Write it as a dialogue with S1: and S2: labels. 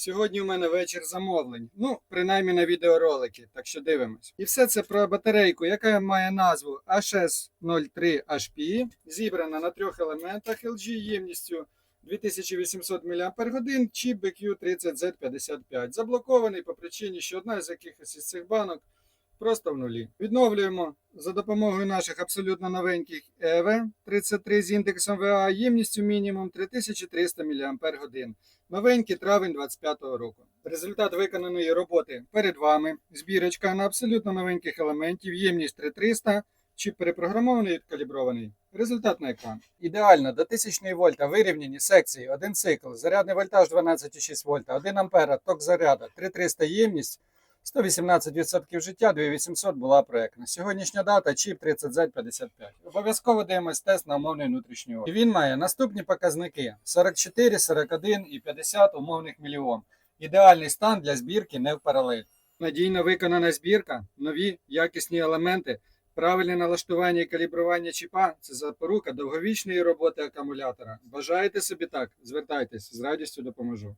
S1: Сьогодні у мене вечір замовлень. Ну, принаймні на відеоролики, так що дивимось. І все це про батарейку, яка має назву HS03HP, зібрана на трьох елементах LG ємністю 2800 мАч, чіп BQ30Z55. Заблокований по причині, що одна з якихось із цих банок просто в нулі. Відновлюємо за допомогою наших абсолютно новеньких EV 33 з індексом VA ємністю мінімум 3300 мАч. Новенький травень 25-го року. Результат виконаної роботи перед вами. Збірочка на абсолютно новеньких елементів, ємність 3300, чіп перепрограмований відкалібрований. Результат на екран. Ідеально до 1000 вольта вирівняні секції, один цикл, зарядний вольтаж 12,6 вольта, 1 ампера, ток заряду, 3300 ємність, 118% життя, 2800 була проектна. Сьогоднішня дата чіп 30Z55. Обов'язково дивимось тест на умовний внутрішній. І він має наступні показники: 44, 41 і 50 умовних міліом. Ідеальний стан для збірки не в паралель. Надійно виконана збірка, нові якісні елементи, правильне налаштування і калібрування чіпа це запорука довговічної роботи акумулятора. Бажаєте собі так? Звертайтесь, з радістю допоможу.